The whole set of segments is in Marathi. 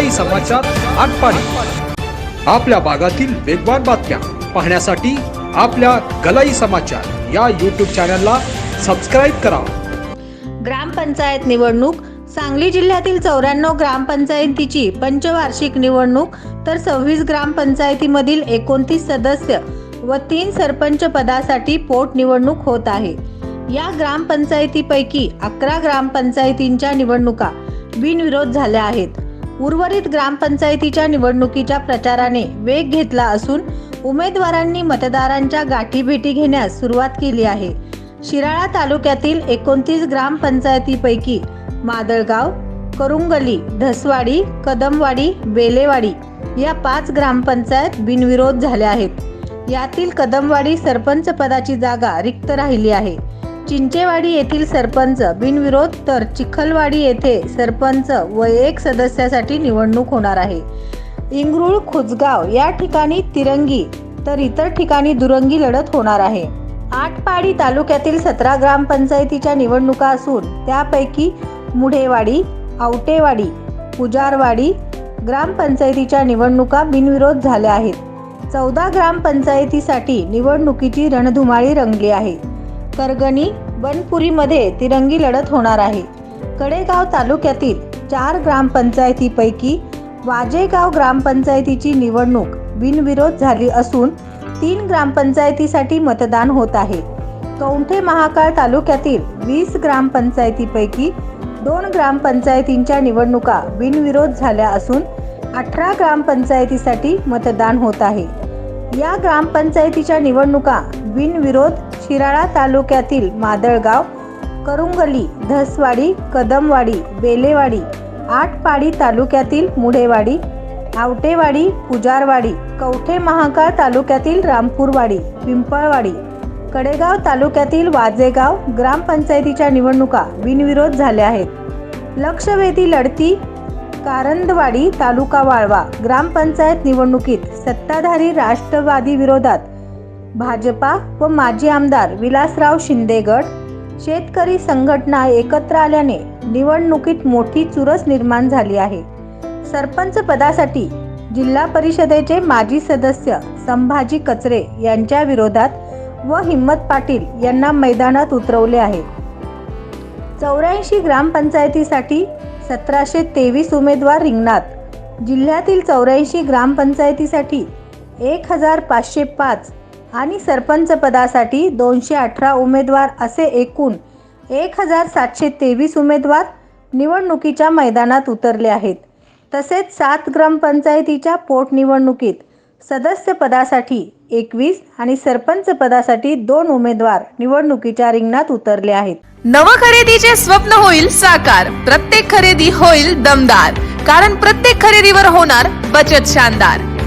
सकाळी समाचार आटपाडी. आपल्या भागातील वेगवान बातम्या पाहण्यासाठी आपल्या गलाई समाचार या यूट्यूब चॅनलला सबस्क्राईब करा. ग्रामपंचायत निवडणूक सांगली जिल्ह्यातील चौऱ्याण्णव ग्रामपंचायतीची पंचवार्षिक निवडणूक तर सव्वीस ग्रामपंचायतीमधील एकोणतीस सदस्य व तीन सरपंच पदासाठी पोटनिवडणूक होत आहे. या ग्रामपंचायतीपैकी अकरा ग्रामपंचायतींच्या निवडणुका बिनविरोध झाल्या आहेत. उर्वरित ग्रामपंचायतीच्या निवडणुकीच्या प्रचाराने वेग घेतला असून उमेदवारांनी मतदारांच्या गाठीभेटी घेण्यास सुरुवात केली आहे. शिराळा तालुक्यातील एकोणतीस ग्रामपंचायतीपैकी मादळगाव करुंगली धसवाडी कदमवाडी बेलेवाडी या पाच ग्रामपंचायत बिनविरोध झाल्या आहेत. यातील कदमवाडी सरपंच पदाची जागा रिक्त राहिली आहे. चिंचेवाडी येथील सरपंच बिनविरोध तर चिखलवाडी येथे सरपंच व एक सदस्यासाठी निवडणूक होणार आहे. इंगरुळ खुजगाव या ठिकाणी तिरंगी तर इतर ठिकाणी दुरंगी लढत होणार आहे. आटपाडी तालुक्यातील सतरा ग्रामपंचायतीच्या निवडणुका असून त्यापैकी मुढेवाडी आवटेवाडी पुजारवाडी ग्रामपंचायतीच्या निवडणुका बिनविरोध झाल्या आहेत. चौदा ग्रामपंचायतीसाठी निवडणुकीची रणधुमाळी रंगली आहे. करगणी बनपुरीमध्ये तिरंगी लढत होणार आहे. कडेगाव तालुक्यातील चार ग्रामपंचायतीपैकी वाजेगाव ग्रामपंचायतीची निवडणूक बिनविरोध झाली असून तीन ग्रामपंचायतीसाठी मतदान होत आहे. कौंठे महाकाळ तालुक्यातील वीस ग्रामपंचायतीपैकी दोन ग्रामपंचायतींच्या निवडणुका बिनविरोध झाल्या असून अठरा ग्रामपंचायतीसाठी मतदान होत आहे. या ग्रामपंचायतीच्या निवडणुका बिनविरोध शिराळा तालुक्यातील मादळगाव करुंगली धसवाडी कदमवाडी बेलेवाडी आटपाडी तालुक्यातील मुढेवाडी आवटेवाडी पुजारवाडी कवठे महाकाळ तालुक्यातील रामपूरवाडी पिंपळवाडी कडेगाव तालुक्यातील वाजेगाव ग्रामपंचायतीच्या निवडणुका बिनविरोध झाल्या आहेत. लक्षवेधी लढती कारंदवाडी तालुका वाळवा ग्रामपंचायत निवडणुकीत सत्ताधारी राष्ट्रवादी विरोधात भाजपा व माजी आमदार विलासराव शिंदेगड शेतकरी संघटना एकत्र आल्याने निवडणुकीत मोठी चुरस निर्माण झाली आहे. सरपंच पदासाठी जिल्हा परिषदेचे माजी सदस्य संभाजी कचरे यांच्या विरोधात व हिम्मत पाटील यांना मैदानात उतरवले आहे. चौऱ्याऐंशी ग्रामपंचायतीसाठी सतराशे तेवीस उमेदवार रिंगणात. जिल्ह्यातील चौऱ्याऐंशी ग्रामपंचायतीसाठी एक हजार पाचशे पाच आणि सरपंच पदासाठी दोनशे अठरा उमेदवार असे एकूण एक हजार सातशे तेवीस उमेदवार निवडणुकीच्या मैदानात उतरले आहेत. तसेच सात ग्रामपंचायतीच्या पोटनिवडणुकीत सदस्य पदासाठी एकवीस आणि सरपंच पदासाठी दोन उमेदवार निवडणुकीच्या रिंगणात उतरले आहेत. नव खरेदीचे स्वप्न होईल साकार प्रत्येक खरेदी होईल दमदार. कारण प्रत्येक खरेदीवर होणार बचत शानदार.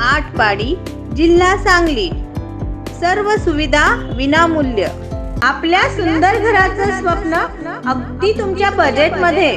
आटपाडी जिल्हा सांगली. सर्व सुविधा विनामूल्य. आपल्या सुंदर घराचं स्वप्न अगदी तुमच्या बजेटमध्ये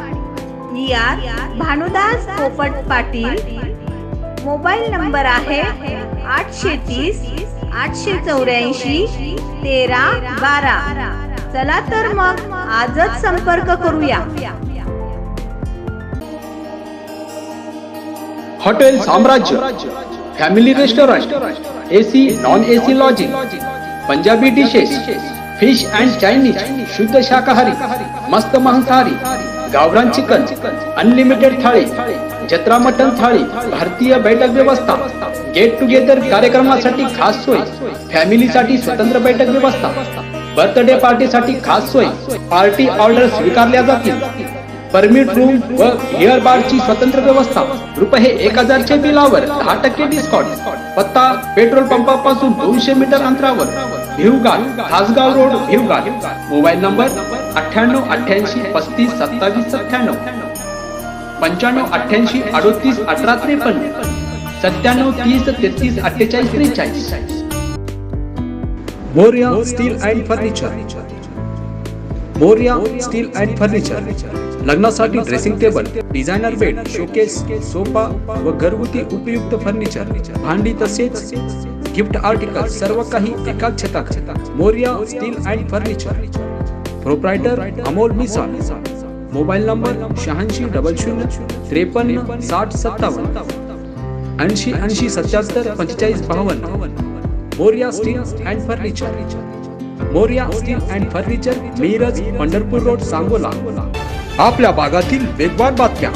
आर भानुदास पोपट पाटील. मोबाईल नंबर आहे आठशे तीस आठशे चौऱ्याऐंशी तेरा बारा. चला तर मग आजच संपर्क करूया. Hotel Samrajya family restaurant AC non AC lodging Punjabi dishes fish and Chinese शुद्ध शाकाहारी मस्त मांसाहारी गावरान चिकन अनलिमिटेड थाळी जत्रा मटन थाळी भारतीय बैठक व्यवस्था गेट टुगेदर कार्यक्रमासाठी खास सोय फॅमिलीसाठी स्वतंत्र बैठक व्यवस्था बर्थडे पार्टीसाठी खास सोय पार्टी ऑर्डर स्वीकारल्या जातील. परमिट रूम व हेअर बारची स्वतंत्र व्यवस्था रुपये एक हजारच्या बिलावर दहा टक्के डिस्काउंट पत्ता पेट्रोल पंपापासून दोनशे मीटर अंतरावर Bhivgaon Khasgaon road Bhivgaon mobile number अठ्ठ्याण्णव अठ्ठ्याऐंशी पस्तीस सत्तावीस सत्त्याण्णव. पंच्याण्णव अठ्ठ्याऐंशी अडोतीस अठरा त्रेपन्न. सत्त्याण्णव तीस तेहतीस अठ्ठेचाळीस त्रेचाळीस. Morya steel and furniture. Morya steel and furniture. लग्नासाठी dressing table designer bed showcase sofa व घरगुती उपयुक्त फर्निचर. भांडी तसेच गिफ्ट आर्टिकल सर्व काही एकाच छतात Morya steel and furniture. Proprietor Amol Misal mobile number शहाऐंशी डबल शून्य त्रेपन्न साठ सत्तावन्न. ऐंशी ऐंशी सत्याहत्तर पंचेचाळीस बावन्न. Morya steel and furniture. Morya steel and furniture Miraj Pandharpur road Sangola. आपल्या भागातील वेगवान बातम्या.